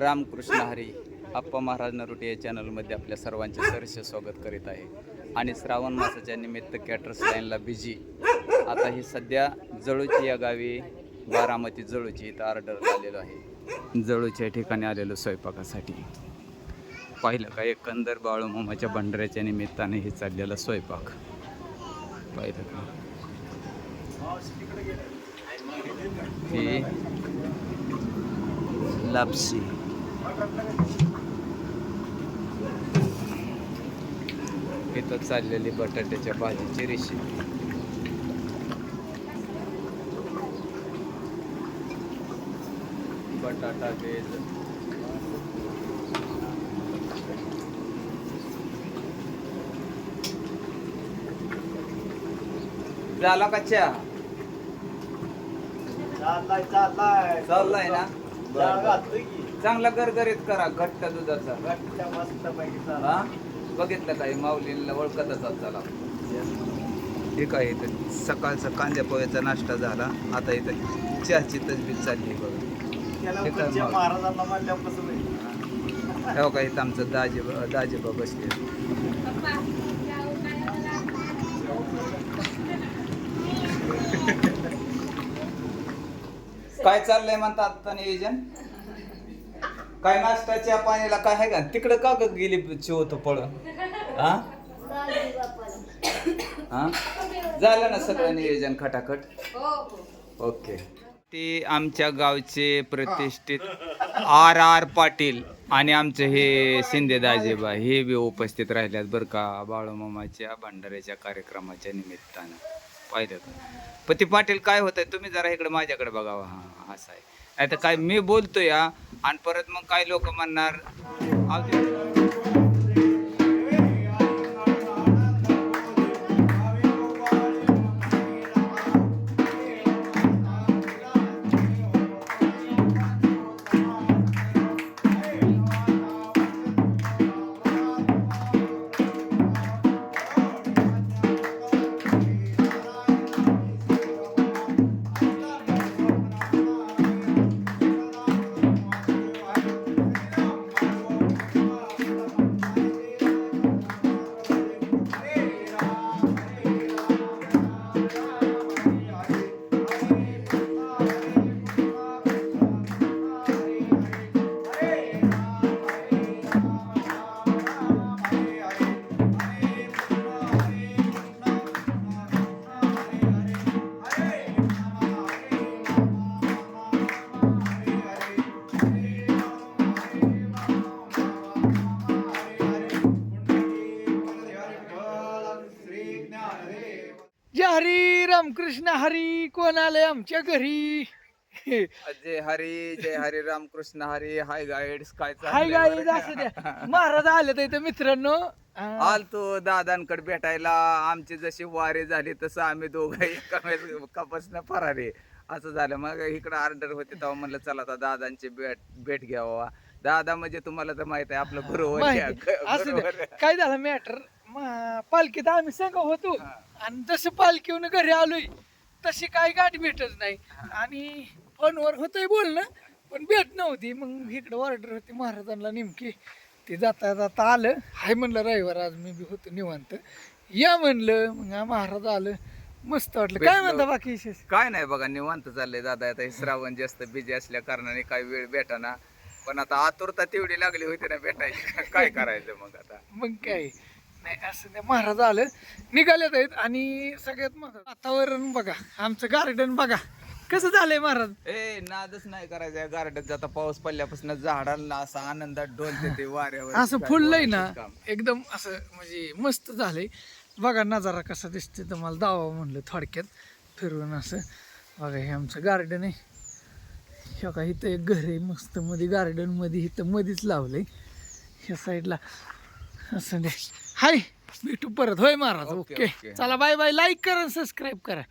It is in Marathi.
रामकृष्ण हरी आप्पा महाराज नरोटे या चॅनलमध्ये आपल्या सर्वांचे सरस स्वागत करीत आहे. आणि श्रावण मासाच्या निमित्त कॅटर्स लाईनला बिजी आता ही सध्या जळूची या गावी बारामती जळूची इथं ऑर्डर आलेलो आहे. जळूच्या ठिकाणी आलेलो स्वयंपाकासाठी. पाहिलं का एकंदर बाळूमामाच्या भंडाऱ्याच्या निमित्ताने हे चाललेला स्वयंपाक. पाहिलं का? ही लापसी इथं चाललेली बटाट्याच्या भाजीची रेसिपी बटाटा भेज. झाला का चहा चाललाय चाललाय. चाललाय ना? की. चांगला गरगरीत करा घट्ट दुधाचा. घट्ट मस्त बघितलं काही माऊलीला ओळखतच चला. ठीक आहे इथं? सकाळचा कांद्या पोह्याचा नाश्ता झाला. आता इथं चहाची तजबीज चालली बघा. काय? महाराजांना हो का? इथं आमचं दाजी दाजीबा बसले. काय चाललंय म्हणतात आता नियोजन? काय नाश्ताच्या पाण्याला काय आहे का? तिकडं का ग गेली चिवत पळून? हा हा झालं ना सगळं नियोजन खटाखट? ओके. ते आमच्या गावचे प्रतिष्ठित आर आर पाटील आणि आमचे हे शिंदे दाजेबा हे बी उपस्थित राहिल्यात बरं का बाळूमामाच्या भंडाऱ्याच्या कार्यक्रमाच्या निमित्तानं. पाहिलं का? पण ते पाटील काय होत आहे तुम्ही जरा इकडे माझ्याकडे बघावं. हा असं आहे. नाही तर काय मी बोलतो या आणि परत मग काही लोक म्हणणार हरी रामकृष्ण हरी कोण आले आमच्या घरी? जय हरी जय हरी रामकृष्ण हरी हाय गाईड्स काय हाय चाललंय गाई असू द्या. महाराज आले तर इथं मित्रांनो. आलतो दादांकडे भेटायला. आमची जशी वारी झाली तसं आम्ही दोघं एका कपासनं फरारी. असं झालं. मग इकडं ऑर्डर होती तेव्हा म्हणलं चला आता दादांची भेट भेट घ्यावा. दादा म्हणजे तुम्हाला तर माहीत आहे आपलं बरोबर काय झालं मॅटर पालखीत आम्ही संघ होतो. आणि जसं पालखीहून घरी आलोय तशी काय गाठ भेटच नाही. आणि फोनवर होतंय बोलणं पण भेट नव्हती. मग इकडं ऑर्डर होती महाराजांना नेमकी. ते जाता जाता आलं. हाय म्हणलं रविवार आज मी बी होतो निवांत. या म्हणलं मग हा महाराज आलं. मस्त वाटलं. काय भेटलो. म्हणता बाकी विशेष? काय नाही बघा निवांत चाललंय दादा. आता हे श्रावण जास्त बिझी असल्या कारणाने काही वेळ भेटाना. पण आता आतुरता तेवढी लागली होती ना भेटायची. काय करायचं मग आता? मग काय? नाही असं नाही. महाराज आलं निघालेत आहेत आणि सगळ्यात महत्त्वाचं वातावरण बघा. आमचं गार्डन बघा. कसं झालंय महाराज? ए नादच नाही करायचं गार्डन जाता पाऊस पडल्यापासून झाडांना असा आनंदात डोलते ते वाऱ्यावर. असं फुललंय ना. एकदम असं म्हणजे मस्त झालंय. बघा नजारा कसा दिसते तुम्हाला दावा म्हणलं थोडक्यात. फिरवून असं. बघा हे आमचं गार्डन आहे. हे बघा इथं एक घर आहे. मस्त मध्ये गार्डनमध्ये इथं मध्येच लावलंय. ह्या साईडला असं दे. हाय. भेटू परत होय महाराज. ओके. चला बाय बाय. लाईक करा सबस्क्राईब करा.